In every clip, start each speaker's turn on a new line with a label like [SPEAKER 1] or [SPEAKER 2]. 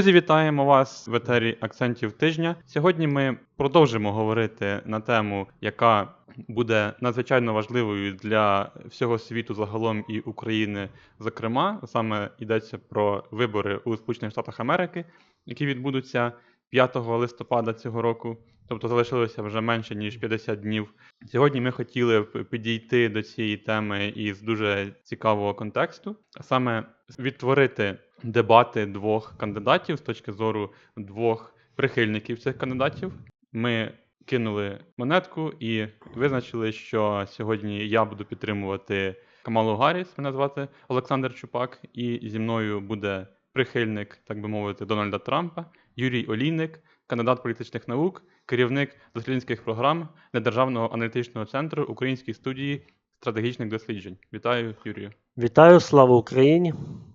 [SPEAKER 1] Друзі, вітаємо вас в етері акцентів тижня. Сьогодні ми продовжимо говорити на тему, яка буде надзвичайно важливою для всього світу загалом і України. Зокрема, саме йдеться про вибори у Сполучених Штатах Америки, які відбудуться 5 листопада цього року. Тобто залишилося вже менше ніж 50 днів. Сьогодні ми хотіли підійти до цієї теми із дуже цікавого контексту, а саме відтворити дебати двох кандидатів з точки зору двох прихильників цих кандидатів. Ми кинули монетку і визначили, що сьогодні я буду підтримувати Камалу Гарріс, мене звати Олександр Чупак, і зі мною буде прихильник, так би мовити, Дональда Трампа, Юрій Олійник, кандидат політичних наук, керівник дослідницьких програм Недержавного аналітичного центру Української студії стратегічних досліджень. Вітаю, Юрію.
[SPEAKER 2] Вітаю, слава Україні!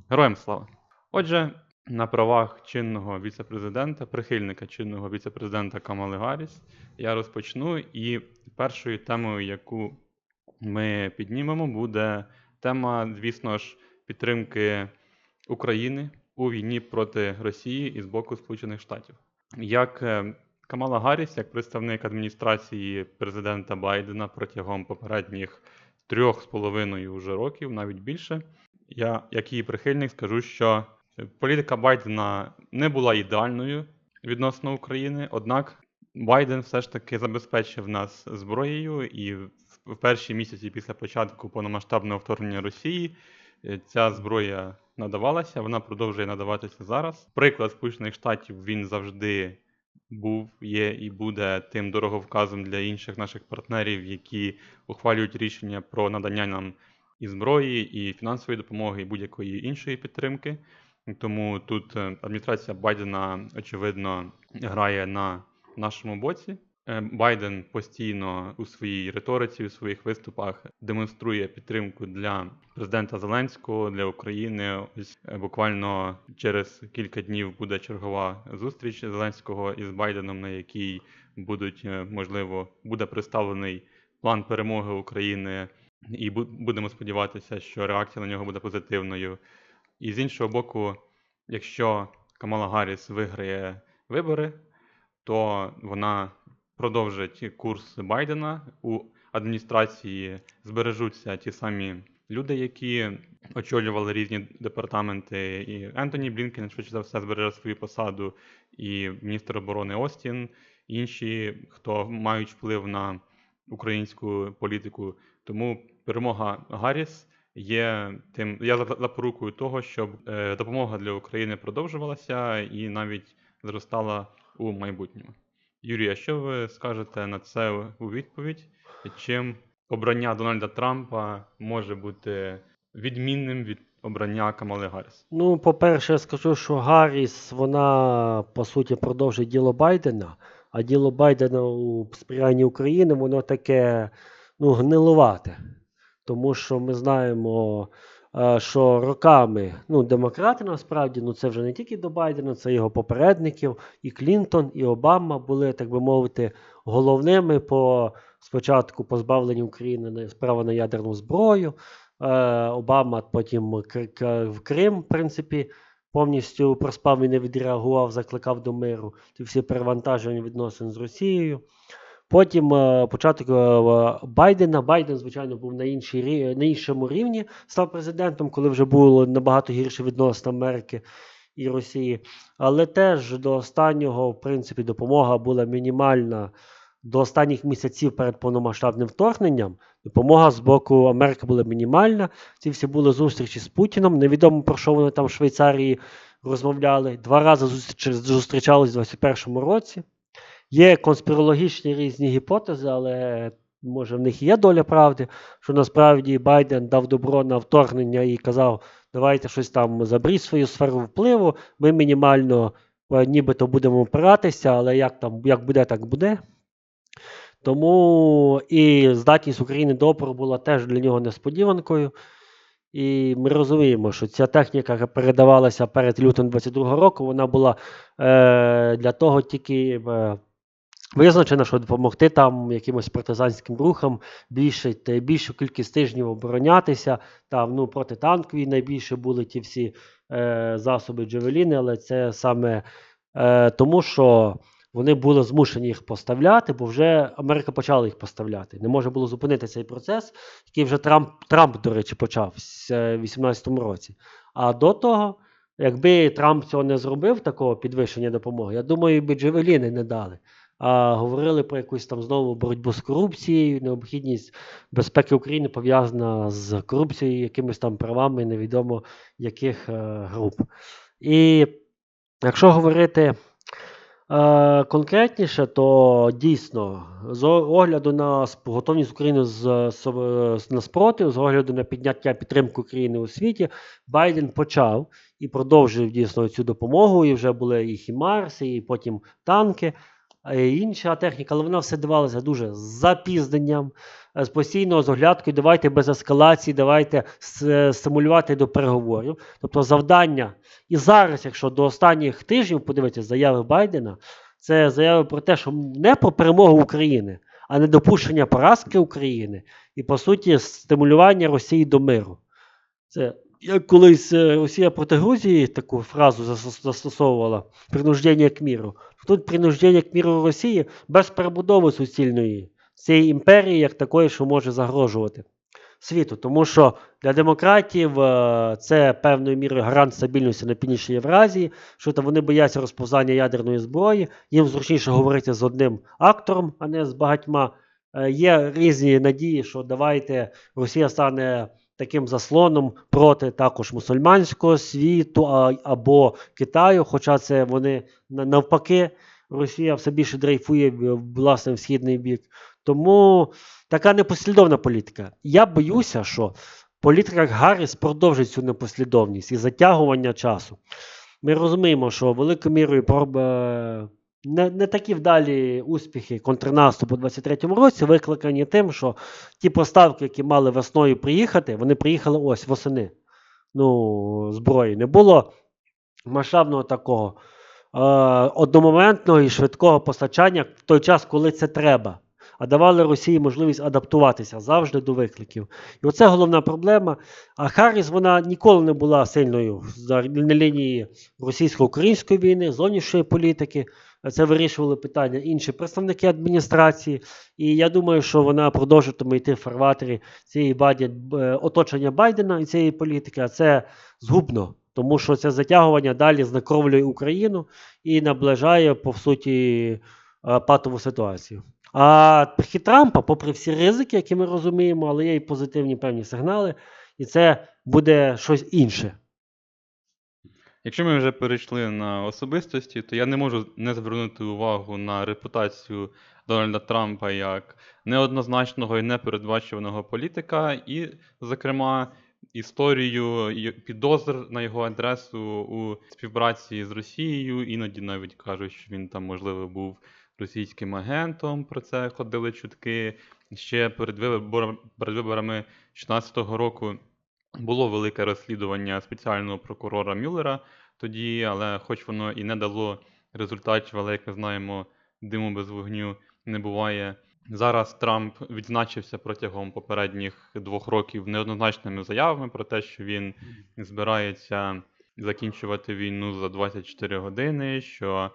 [SPEAKER 1] Героям слава! Отже, на правах чинного віце-президента, прихильника чинного віце-президента Камали Гарріс, я розпочну. І першою темою, яку ми піднімемо, буде тема, звісно ж, підтримки України у війні проти Росії і з боку Сполучених Штатів. Як е, Камала Гарріс, як представник адміністрації президента Байдена протягом попередніх трьох з половиною вже років, навіть більше, я, як її прихильник, скажу, що політика Байдена не була ідеальною відносно України, однак Байден все ж таки забезпечив нас зброєю, і в перші місяці після початку повномасштабного вторгнення Росії е, ця зброя надавалася, вона продовжує надаватися зараз. Приклад Сполучених Штатів він завжди був, є і буде тим дороговказом для інших наших партнерів, які ухвалюють рішення про надання нам і зброї, і фінансової допомоги, і будь-якої іншої підтримки. Тому тут е, адміністрація Байдена, очевидно, грає на нашому боці. Е, Байден постійно у своїй риториці, у своїх виступах демонструє підтримку для президента Зеленського для України. Ось е, буквально через кілька днів буде чергова зустріч Зеленського із Байденом, на якій будуть можливо буде представлений план перемоги України, і будемо сподіватися, що реакція на нього буде позитивною. І з іншого боку, якщо Камала Гарріс виграє вибори, то вона продовжить курс Байдена у адміністрації збережуться ті самі люди, які очолювали різні департаменти. І Ентоні Блінкен, швидше за все, збереже свою посаду, і міністр оборони Остін, інші, хто мають вплив на українську політику. Тому перемога Гарріс є тим. Я запорукою того, щоб е, допомога для України продовжувалася і навіть зростала у майбутньому. Юрій, а що ви скажете на це у відповідь? Чим обрання Дональда Трампа може бути відмінним від обрання Камали Гарріс?
[SPEAKER 2] Ну, по-перше, я скажу, що Гарріс, вона по суті продовжує діло Байдена, а діло Байдена у сприянні України, воно таке ну, гнилувате. Тому що ми знаємо, е, що роками ну, демократи насправді, ну це вже не тільки до Байдена, це його попередників, і Клінтон, і Обама були, так би мовити, головними по спочатку позбавленні України права на ядерну зброю. Е, Обама потім в Крим, в принципі, повністю проспав і не відреагував, закликав до миру. Ті всі перевантаження відносин з Росією. Потім е, початок е, Байдена. Байден, звичайно, був на іншій, на іншому рівні, став президентом, коли вже було набагато гірше відносно Америки і Росії. Але теж до останнього, в принципі, допомога була мінімальна. До останніх місяців перед повномасштабним вторгненням допомога з боку Америки була мінімальна. Ці всі були зустрічі з Путіном. Невідомо про що вони там в Швейцарії розмовляли. Два рази зустрічались у 2021 році. Є конспірологічні різні гіпотези, але може в них є доля правди, що насправді Байден дав добро на вторгнення і казав, давайте щось там заберіть свою сферу впливу, ми мінімально е, нібито будемо опиратися, але як там, як буде, так буде. Тому і здатність України до опору була теж для нього несподіванкою. І ми розуміємо, що ця техніка, яка передавалася перед лютом 22 року, вона була е, для того тільки е, Визначено, що допомогти там якимось партизанським рухам більше, більшу кількість тижнів оборонятися. Там ну, протитанкові найбільше були ті всі е, засоби Джевеліни, але це саме е, тому, що вони були змушені їх поставляти, бо вже Америка почала їх поставляти. Не може було зупинити цей процес, який вже Трамп, Трамп до речі, почав в 2018 році. А до того, якби Трамп цього не зробив, такого підвищення допомоги, я думаю, би Джевеліни не дали. А говорили про якусь там знову боротьбу з корупцією, необхідність безпеки України пов'язана з корупцією, якимись там правами невідомо яких е, груп. І якщо говорити е, конкретніше, то дійсно, з огляду на готовність України з, з, на спротив, з огляду на підняття підтримки України у світі, Байден почав і продовжив дійсно цю допомогу. І вже були і Хімарси, і потім танки, інша техніка, але вона все давалася дуже з запізненням, е, з постійно з оглядкою. Давайте без ескалації, давайте стимулювати до переговорів. Тобто завдання і зараз, якщо до останніх тижнів подивитися заяви Байдена, це заяви про те, що не про перемогу України, а не допущення поразки України і, по суті, стимулювання Росії до миру. Це як колись е, Росія проти Грузії таку фразу зас- застосовувала принуждення к міру. Тут принуждення к міру Росії без перебудови суцільної цієї імперії, як такої, що може загрожувати світу. Тому що для демократів е, це певною мірою гарант стабільності на північній Євразії, що там вони бояться розповзання ядерної зброї, їм зручніше говорити з одним актором, а не з багатьма. Е, Є різні надії, що давайте Росія стане таким заслоном проти також мусульманського світу а, або Китаю, хоча це вони навпаки, Росія все більше дрейфує власне в східний бік. Тому така непослідовна політика. Я боюся, що політика Гарріс продовжить цю непослідовність і затягування часу. Ми розуміємо, що великою мірою е, не, не такі вдалі успіхи контрнаступу у 23-му році викликані тим, що ті поставки, які мали весною приїхати, вони приїхали ось восени. Ну, зброї. Не було масштабного такого е, одномоментного і швидкого постачання в той час, коли це треба. А давали Росії можливість адаптуватися завжди до викликів. І оце головна проблема. А Харріс вона ніколи не була сильною на лінії російсько-української війни, зовнішньої політики. Це вирішували питання інші представники адміністрації. І я думаю, що вона продовжуватиме йти в фарватері цієї Байден, е, оточення Байдена і цієї політики, а це згубно. Тому що це затягування далі знекровлює Україну і наближає, по суті, е, патову ситуацію. А прихід Трампа, попри всі ризики, які ми розуміємо, але є і позитивні певні сигнали, і це буде щось інше.
[SPEAKER 1] Якщо ми вже перейшли на особистості, то я не можу не звернути увагу на репутацію Дональда Трампа як неоднозначного і непередбачуваного політика, і, зокрема, історію підозр на його адресу у співпраці з Росією. Іноді навіть кажуть, що він там, можливо, був російським агентом. Про це ходили чутки. Ще перед виборами 2016 року було велике розслідування спеціального прокурора Мюллера тоді, але хоч воно і не дало результатів, але як ми знаємо, диму без вогню не буває. Зараз Трамп відзначився протягом попередніх двох років неоднозначними заявами про те, що він збирається закінчувати війну за 24 години, що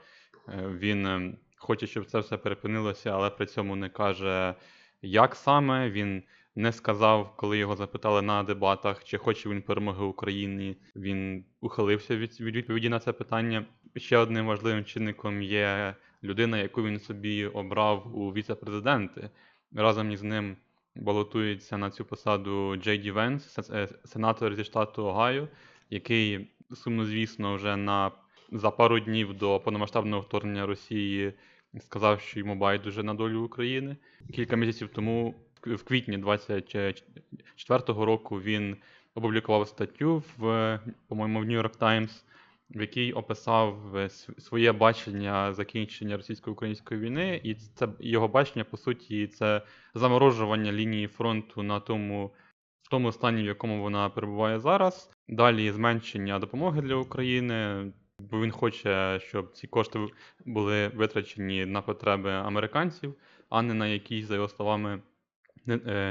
[SPEAKER 1] е, він е, хоче, щоб це все перепинилося, але при цьому не каже, як саме. Він не сказав, коли його запитали на дебатах, чи хоче він перемоги Україні. Він ухилився від, від відповіді на це питання. Ще одним важливим чинником є людина, яку він собі обрав у віце-президенти. Разом із ним балотується на цю посаду Джей Ді Венс, е, сенатор зі штату Огайо, який сумнозвісно вже на за пару днів до повномасштабного вторгнення Росії сказав, що йому байдуже на долю України. Кілька місяців тому, в- квітні 24-го року, він опублікував статтю в, по-моєму, в New York Times, в якій описав е, своє бачення закінчення російсько-української війни, і це його бачення, по суті, це заморожування лінії фронту на тому, в тому стані, в якому вона перебуває зараз. Далі зменшення допомоги для України, бо він хоче, щоб ці кошти були витрачені на потреби американців, а не на якісь, за його словами,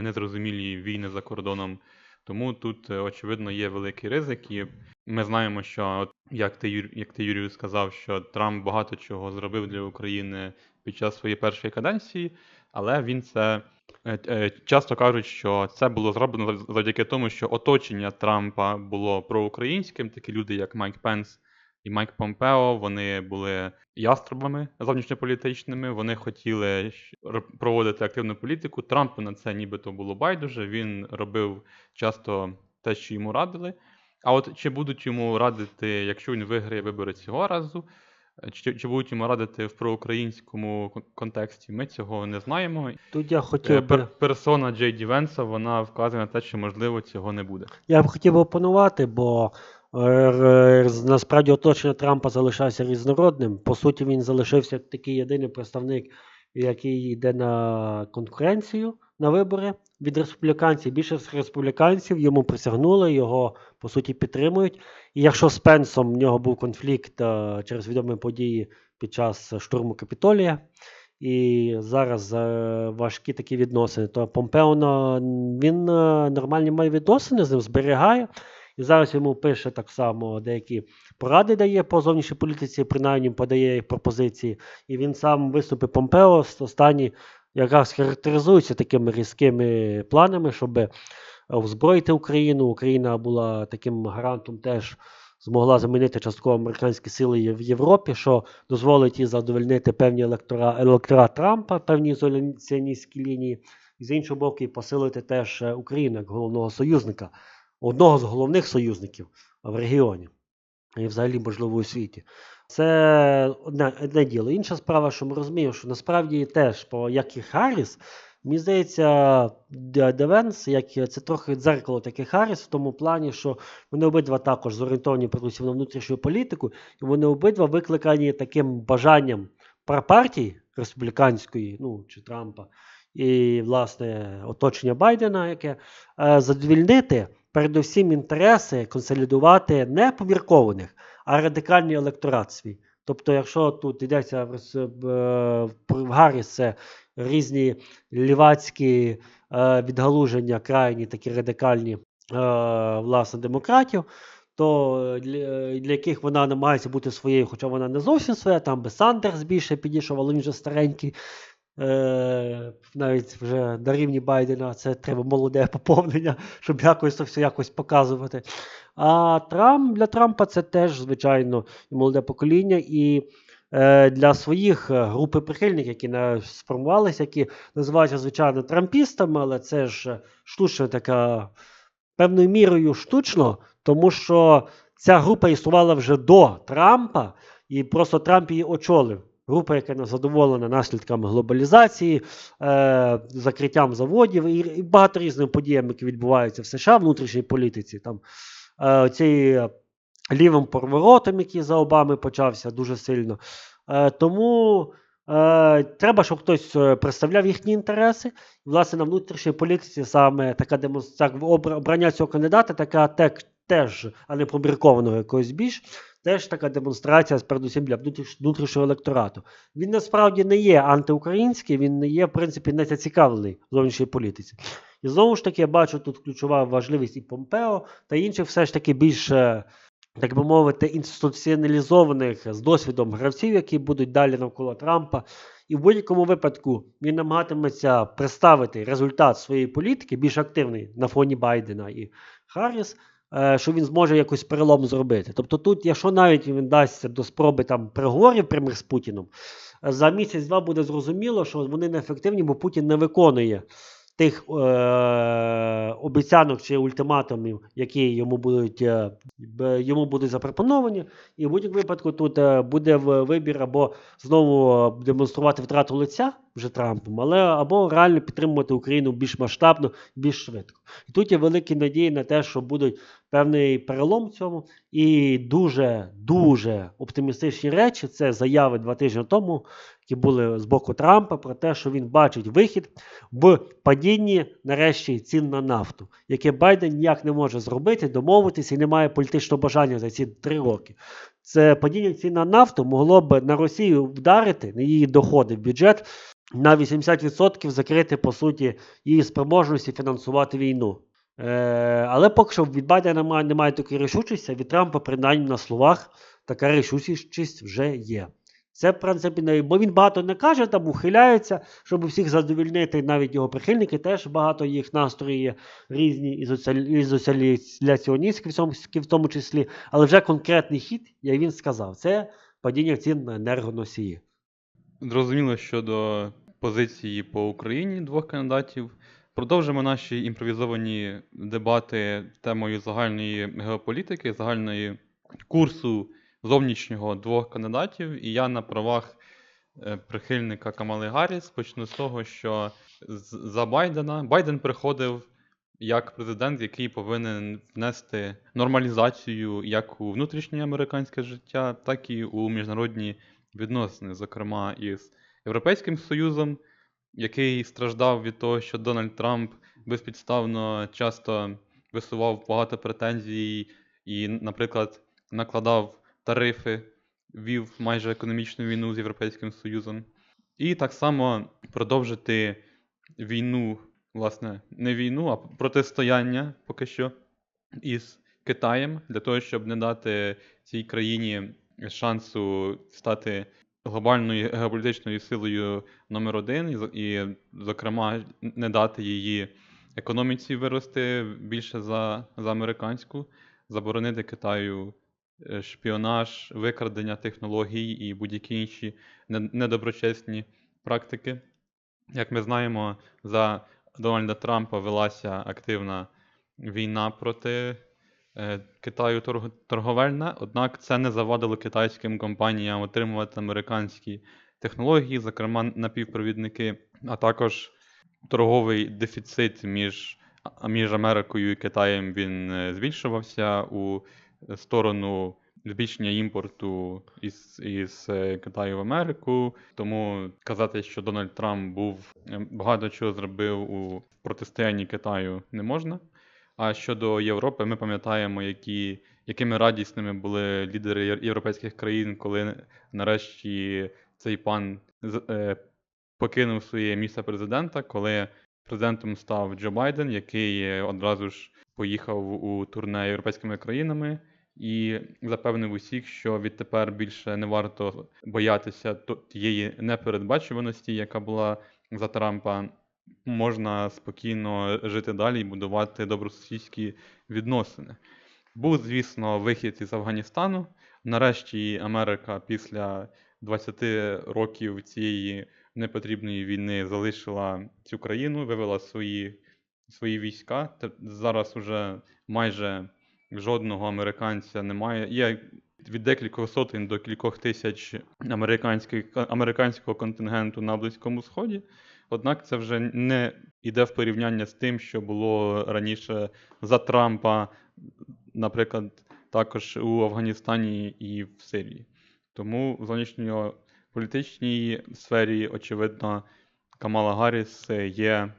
[SPEAKER 1] незрозумілі війни за кордоном. Тому тут, е, очевидно, є великий ризик, і Ми знаємо, що от як ти як ти Юрію сказав, що Трамп багато чого зробив для України під час своєї першої каденції, але він це е, е, часто кажуть, що це було зроблено завдяки тому, що оточення Трампа було проукраїнським. Такі люди, як Майк Пенс і Майк Помпео, вони були яструбами зовнішньополітичними. Вони хотіли проводити активну політику. Трампу на це нібито було байдуже. Він робив часто те, що йому радили. А от чи будуть йому радити, якщо він виграє вибори цього разу, е, чи, чи будуть йому радити в проукраїнському контексті, ми цього не знаємо.
[SPEAKER 2] Тут я
[SPEAKER 1] Е,
[SPEAKER 2] хотів би.
[SPEAKER 1] пер- Персона Джей Ді Венса, вона вказує на те, що можливо цього не буде.
[SPEAKER 2] Я б хотів опанувати, бо е, насправді оточення Трампа залишався різнородним. По суті, він залишився такий єдиний представник, який йде на конкуренцію на вибори від республіканців. Більшість республіканців йому присягнули, його по суті підтримують. І якщо з Пенсом в нього був конфлікт е, через відомі події під час штурму Капітолія. І зараз е, важкі такі відносини. То Помпео він е, нормальні має відносини з ним, зберігає. І зараз йому пише так само деякі поради дає по зовнішній політиці, принаймні подає пропозиції. І він сам виступи Помпео останні якраз характеризується такими різкими планами, щоб озброїти Україну. Україна була таким гарантом теж. Змогла замінити частково американські сили в Європі, що дозволить їй задовольнити певні електора, електорат Трампа, певні ізоляціоністські лінії, і з іншого боку, і посилити теж е, Україну як головного союзника, одного з головних союзників в регіоні і взагалі, можливо, у світі. Це одне, одне діло. Інша справа, що ми розуміємо, що насправді теж, по як і Харріс, мені здається, Девенс, як це трохи дзеркало таке Харріс в тому плані, що вони обидва також зорієнтовані передусім на внутрішню політику, і вони обидва викликані таким бажанням партії республіканської, ну чи Трампа, і власне оточення Байдена, яке е, задовільнити передусім інтереси, консолідувати не поміркованих, а радикальний електорат свій. Тобто, якщо тут йдеться е, в Гарріс, це різні лівацькі е, відгалуження, крайні такі радикальні е, власне демократів, то для, для яких вона намагається бути своєю, хоча вона не зовсім своя, там би Сандерс більше підійшов, але він вже старенький. Е, навіть вже на рівні Байдена це треба молоде поповнення, щоб якось це все якось показувати. А Трамп для Трампа це теж, звичайно, молоде покоління, і е, для своїх е, групи прихильників, які сформувалися, які називаються, звичайно, трампістами, але це ж штучна така певною мірою штучно, тому що ця група існувала вже до Трампа, і просто Трамп її очолив. Група, яка не задоволена наслідками глобалізації, е, закриттям заводів і, і багато різними подіями, які відбуваються в США внутрішній політиці. Там е, цей лівим поворотом, який за Обами почався дуже сильно. Е, тому е, треба, щоб хтось е, представляв їхні інтереси. Власне, на внутрішній політиці саме така демонстрація обрання цього кандидата, така тек, теж, а не поміркованого якогось більш, теж така демонстрація, передусім для внутрішнього електорату. Він насправді не є антиукраїнський, він не є, в принципі, не зацікавлений в зовнішній політиці. І знову ж таки, я бачу тут ключова важливість і Помпео та інших все ж таки більш, е, так би мовити, інституціоналізованих з досвідом гравців, які будуть далі навколо Трампа. І в будь-якому випадку він намагатиметься представити результат своєї політики більш активний на фоні Байдена і Харріс, що він зможе якось перелом зробити. Тобто, тут, якщо навіть він дасться до спроби там переговорів прямих з Путіном, е, за місяць-два буде зрозуміло, що вони неефективні, бо Путін не виконує тих е, обіцянок чи ультиматумів, які йому будуть, е, йому будуть запропоновані. І в будь-якому випадку тут е, буде вибір або знову демонструвати втрату лиця вже Трампом, але або реально підтримувати Україну більш масштабно, більш швидко. І тут є великі надії на те, що будуть певний перелом цьому. І дуже дуже оптимістичні речі. Це заяви два тижні тому, які були з боку Трампа про те, що він бачить вихід в падінні нарешті цін на нафту, яке Байден ніяк не може зробити, домовитися і не має політичного бажання за ці три роки. Це падіння цін на нафту могло б на Росію вдарити на її доходи в бюджет на 80% закрити по суті її спроможності фінансувати війну. Е, але поки що від Байдена немає, немає такої рішучості, від Трампа, принаймні на словах, така рішучість вже є. Це, в принципі, не, бо він багато не каже, там ухиляється, щоб всіх задовільнити, навіть його прихильники, теж багато їх настрої різні і в в тому числі. Але вже конкретний хід, як він сказав, це падіння цін на енергоносії.
[SPEAKER 1] Зрозуміло щодо позиції по Україні двох кандидатів. Продовжимо наші імпровізовані дебати темою загальної геополітики, загальної курсу зовнішнього двох кандидатів. І я на правах е, прихильника Камали Гарріс почну з того, що за Байдена Байден приходив як президент, який повинен внести нормалізацію як у внутрішнє американське життя, так і у міжнародні відносини, зокрема із Європейським Союзом, який страждав від того, що Дональд Трамп безпідставно часто висував багато претензій і, наприклад, накладав тарифи, вів майже економічну війну з Європейським Союзом. І так само продовжити війну, власне, не війну, а протистояння поки що із Китаєм для того, щоб не дати цій країні шансу стати глобальною геополітичною силою номер один, і, зокрема, не дати її економіці вирости більше за, за американську, заборонити Китаю шпіонаж, викрадення технологій і будь-які інші недоброчесні практики. Як ми знаємо, за Дональда Трампа велася активна війна проти е, Китаю торг- торговельна, однак це не завадило китайським компаніям отримувати американські технології, зокрема напівпровідники, а також торговий дефіцит між, між Америкою і Китаєм він е, збільшувався у сторону збільшення імпорту із, із е, Китаю в Америку. Тому казати, що Дональд Трамп був е, багато чого зробив у протистоянні Китаю, не можна. А щодо Європи, ми пам'ятаємо, які, якими радісними були лідери європейських країн, коли нарешті цей пан е, покинув своє місце президента, коли президентом став Джо Байден, який е, одразу ж поїхав у турне європейськими країнами і запевнив усіх, що відтепер більше не варто боятися тієї непередбачуваності, яка була за Трампа. Можна спокійно жити далі і будувати добросусідські відносини. Був, звісно, вихід із Афганістану. Нарешті Америка після 20 років цієї непотрібної війни залишила цю країну, вивела свої, свої війська. Зараз уже майже жодного американця немає. Є від декількох сотень до кількох тисяч американських, американського контингенту на Близькому Сході. Однак це вже не йде в порівняння з тим, що було раніше за Трампа, наприклад, також у Афганістані і в Сирії. Тому в зовнішньополітичній сфері, очевидно, Камала Гарріс є,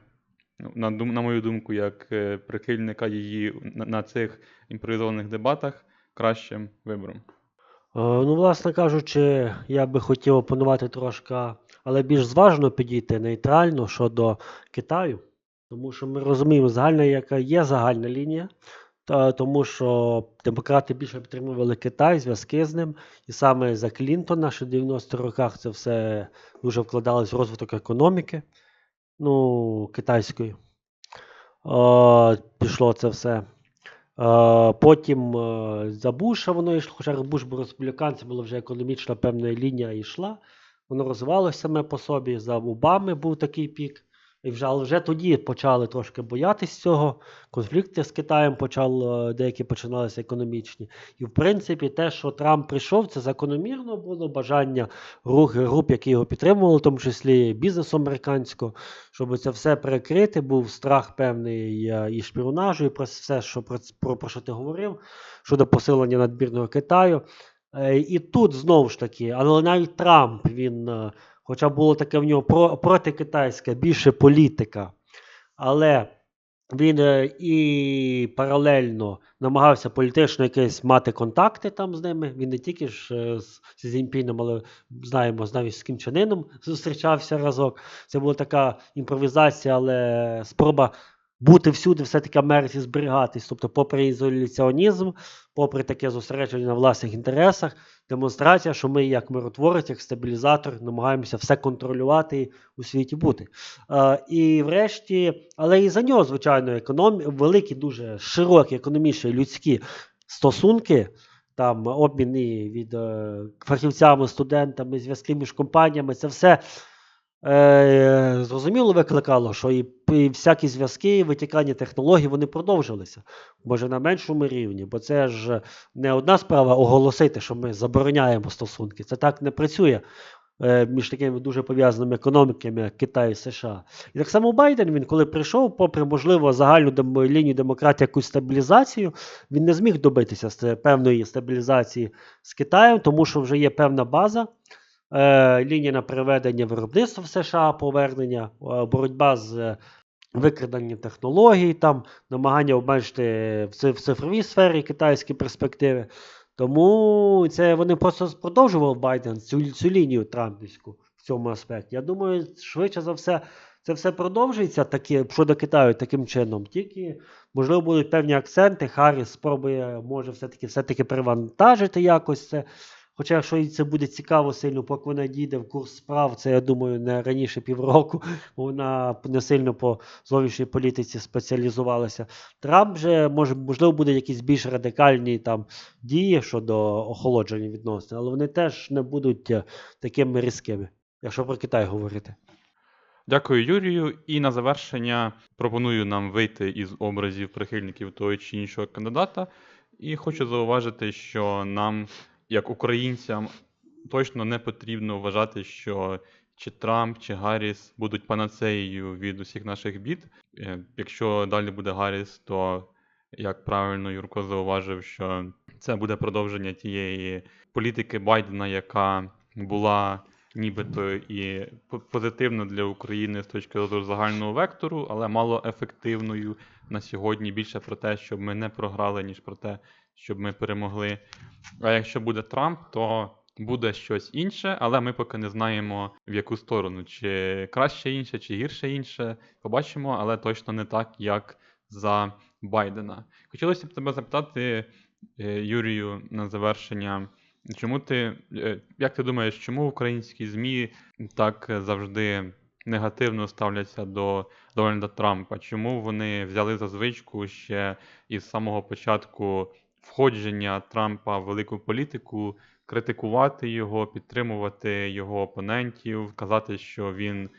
[SPEAKER 1] ну, на, на мою думку, як е, прихильника її на, на цих імпровізованих дебатах кращим вибором.
[SPEAKER 2] Е, Ну, власне кажучи, я би хотів опанувати трошки, але більш зважено підійти нейтрально щодо Китаю, тому що ми розуміємо, загальна, яка є загальна лінія, тому що демократи більше підтримували Китай, зв'язки з ним, і саме за Клінтона, що в 90-х роках це все дуже вкладалось в розвиток економіки, ну, китайської. Е, пішло це все. Е, Потім е, за Буша воно йшло, хоча Буш був республіканцем, була вже економічна певна лінія йшла. Воно розвивалося саме по собі. За Обами був такий пік. І вже, вже тоді почали трошки боятись цього. Конфлікти з Китаєм почали, деякі починалися економічні. І в принципі, те, що Трамп прийшов, це закономірно було бажання рух груп, які його підтримували, в тому числі бізнесу американського, щоб це все перекрити, був страх певний е, і шпіонажу, і про все, що про, про, про що ти говорив, щодо посилення надмірного Китаю. Е, І тут знову ж таки, але навіть Трамп, він, е, хоча було таке в нього про, протикитайське, більше політика, але він е, і паралельно намагався політично якесь мати контакти там з ними. Він не тільки ж е, з Сі але знаємо, навіть з Кімчанином зустрічався разок. Це була така імпровізація, але спроба бути всюди, все-таки Америці зберігатись. Тобто, попри ізоляціонізм, попри таке зосередження на власних інтересах, демонстрація, що ми, як миротворець, як стабілізатор, намагаємося все контролювати і у світі бути. Е, і врешті, але і за нього, звичайно, економі... великі, дуже широкі економічні людські стосунки. Там обмін від е, фахівцями, студентами, зв'язки між компаніями, це все е, зрозуміло викликало, що і, і всякі зв'язки, витікання технологій вони продовжилися. Може на меншому рівні, бо це ж не одна справа оголосити, що ми забороняємо стосунки. Це так не працює е, між такими дуже пов'язаними економіками, як Китай і США. І так само Байден, він коли прийшов, попри можливо загальну дем... лінію демократії, якусь стабілізацію, він не зміг добитися певної стабілізації з Китаєм, тому що вже є певна база. Е, лінія на приведення виробництва в США, повернення, е, боротьба з викраденням технологій, там намагання обмежити в цифровій сфері китайські перспективи. Тому це вони просто продовжував Байден цю, цю лінію Трампівську в цьому аспекті. Я думаю, швидше за все, це все продовжується такі, щодо Китаю таким чином. Тільки, можливо, будуть певні акценти. Харріс спробує, може, все-таки все-таки перевантажити якось це. Хоча, якщо їй це буде цікаво сильно, поки вона дійде в курс справ, це я думаю, не раніше півроку, бо вона не сильно по зовнішній політиці спеціалізувалася. Трамп же може, можливо, буде якісь більш радикальні там дії щодо охолодження відносин, але вони теж не будуть е, такими різкими, якщо про Китай говорити.
[SPEAKER 1] Дякую, Юрію. І на завершення пропоную нам вийти із образів прихильників того чи іншого кандидата. І хочу зауважити, що нам як українцям точно не потрібно вважати, що чи Трамп, чи Гарріс будуть панацеєю від усіх наших бід. Е, якщо далі буде Гарріс, то як правильно Юрко зауважив, що це буде продовження тієї політики Байдена, яка була нібито і позитивна для України з точки зору загального вектору, але мало ефективною на сьогодні більше про те, щоб ми не програли, ніж про те, щоб ми перемогли. А якщо буде Трамп, то буде щось інше, але ми поки не знаємо в яку сторону, чи краще інше, чи гірше інше. Побачимо, але точно не так, як за Байдена. Хотілося б тебе запитати, е, Юрію, на завершення. Чому ти, е, як ти думаєш, чому українські ЗМІ так завжди негативно ставляться до Дональда Трампа? Чому вони взяли за звичку ще із самого початку входження Трампа в велику політику, критикувати його, підтримувати його опонентів, казати, що він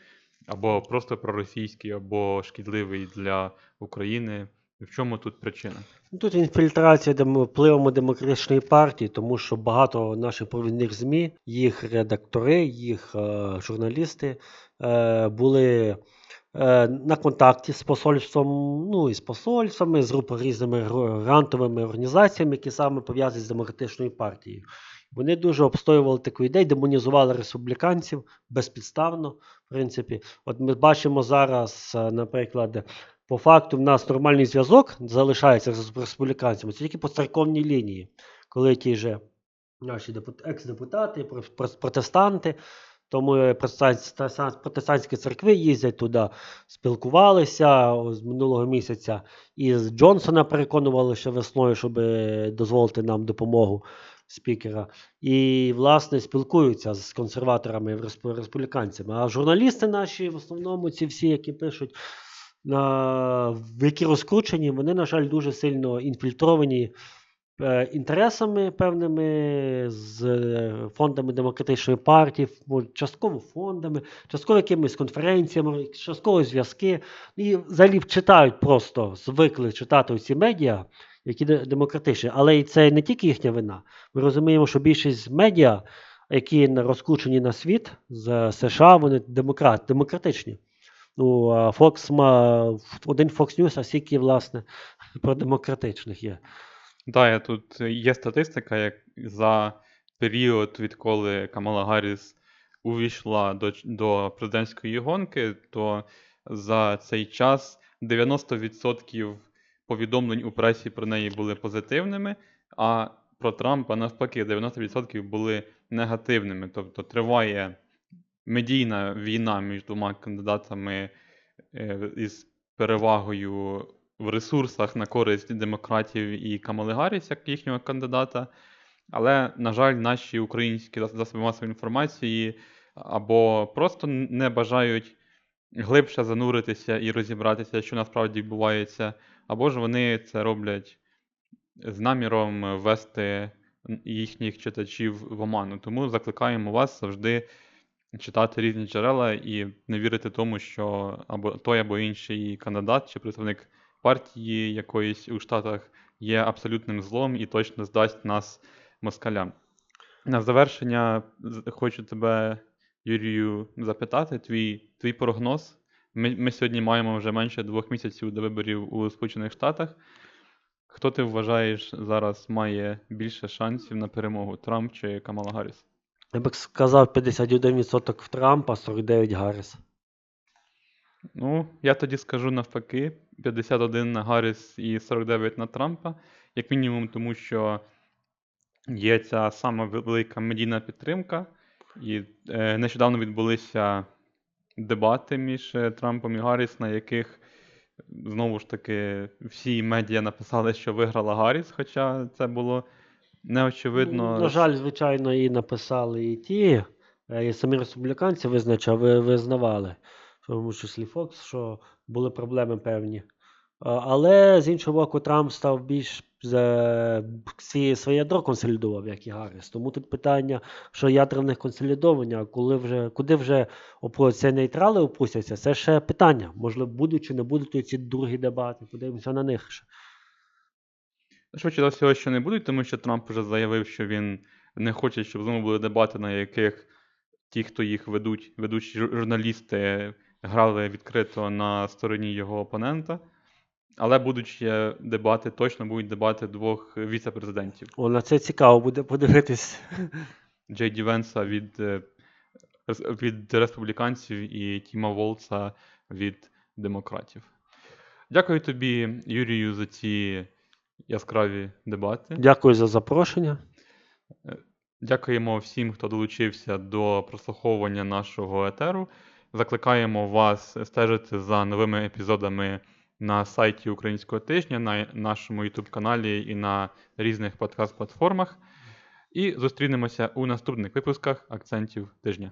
[SPEAKER 1] або просто проросійський, або шкідливий для України? В чому тут причина?
[SPEAKER 2] Ну, тут інфільтрація впливами демократичної партії, тому що багато наших провідних ЗМІ, їх редактори, їх е, журналісти е, були на контакті з посольством, ну і з посольствами, з різними грантовими організаціями, які саме пов'язані з демократичною партією. Вони дуже обстоювали таку ідею, демонізували республіканців безпідставно. В принципі, от ми бачимо зараз, е, наприклад, по факту в нас нормальний зв'язок залишається з республіканцями, це тільки по церковній лінії, коли ті ж наші екс-депутати, протестанти, тому протестантські церкви їздять туди, спілкувалися з минулого місяця і з Джонсона переконували ще весною, щоб дозволити нам допомогу спікера. І, власне, спілкуються з консерваторами і республіканцями. А журналісти наші, в основному, ці всі, які пишуть які розкручені, вони, на жаль, дуже сильно інфільтровані е, інтересами певними з е, фондами демократичної партії, частково фондами, частково якимись конференціями, частково зв'язки. І взагалі читають просто, звикли читати ці медіа, які демократичні. Але і це не тільки їхня вина. Ми розуміємо, що більшість медіа, які розкручені на світ з США, вони демократ, демократичні. Ну, Fox один Fox News, а скільки, власне, про демократичних є.
[SPEAKER 1] Так, я тут є статистика, як за період, відколи Камала Гарріс увійшла до до президентської гонки, то за цей час 90% повідомлень у пресі про неї були позитивними, а про Трампа навпаки 90% були негативними. Тобто триває медійна війна між двома кандидатами е, із перевагою в ресурсах на користь демократів і Камали Гарріс, як їхнього кандидата. Але, на жаль, наші українські зас- засоби масової інформації або просто не бажають глибше зануритися і розібратися, що насправді відбувається, або ж вони це роблять з наміром ввести їхніх читачів в оману. Тому закликаємо вас завжди читати різні джерела і не вірити тому, що або той або інший кандидат чи представник партії якоїсь у Штатах є абсолютним злом і точно здасть нас москалям. На завершення хочу тебе, Юрію, запитати твій, твій прогноз. Ми, ми сьогодні маємо вже менше двох місяців до виборів у Сполучених Штатах. Хто ти вважаєш зараз має більше шансів на перемогу Трамп чи Камала Гарріс?
[SPEAKER 2] Я би сказав 51% в Трампа, 49 Гарріс.
[SPEAKER 1] Ну, я тоді скажу навпаки: 51 на Гарріс і 49 на Трампа. Як мінімум, тому що є ця сама велика медійна підтримка. І е, нещодавно відбулися дебати між е, Трампом і Гарріс, на яких знову ж таки всі медіа написали, що виграла Гарріс, хоча це було неочевидно.
[SPEAKER 2] Ну, На жаль, звичайно, і написали і ті, е, і самі республіканці визначали, визнавали, в тому числі Фокс, що були проблеми певні. Але з іншого боку, Трамп став більш своє ядро консолідував, як і Гарріс. Тому тут питання, що ядерних консолідовання, коли вже, куди вже ці нейтрали опустяться, це ще питання. Можливо, будуть чи не будуть ці другі дебати. Подивимося на них. ще.
[SPEAKER 1] Швидше за всього, що не будуть, тому що Трамп вже заявив, що він не хоче, щоб знову були дебати, на яких ті, хто їх ведуть, ведучі журналісти, грали відкрито на стороні його опонента. Але будуть ще дебати, точно будуть дебати двох віце-президентів:
[SPEAKER 2] О, на це цікаво буде подивитись.
[SPEAKER 1] Джей Ді Венса від, е, від республіканців і Тіма Волца від демократів. Дякую тобі, Юрію, за ці яскраві дебати.
[SPEAKER 2] Дякую за запрошення.
[SPEAKER 1] Дякуємо всім, хто долучився до прослуховування нашого етеру. Закликаємо вас стежити за новими епізодами на сайті Українського тижня, на нашому YouTube каналі і на різних подкаст-платформах. І зустрінемося у наступних випусках акцентів тижня.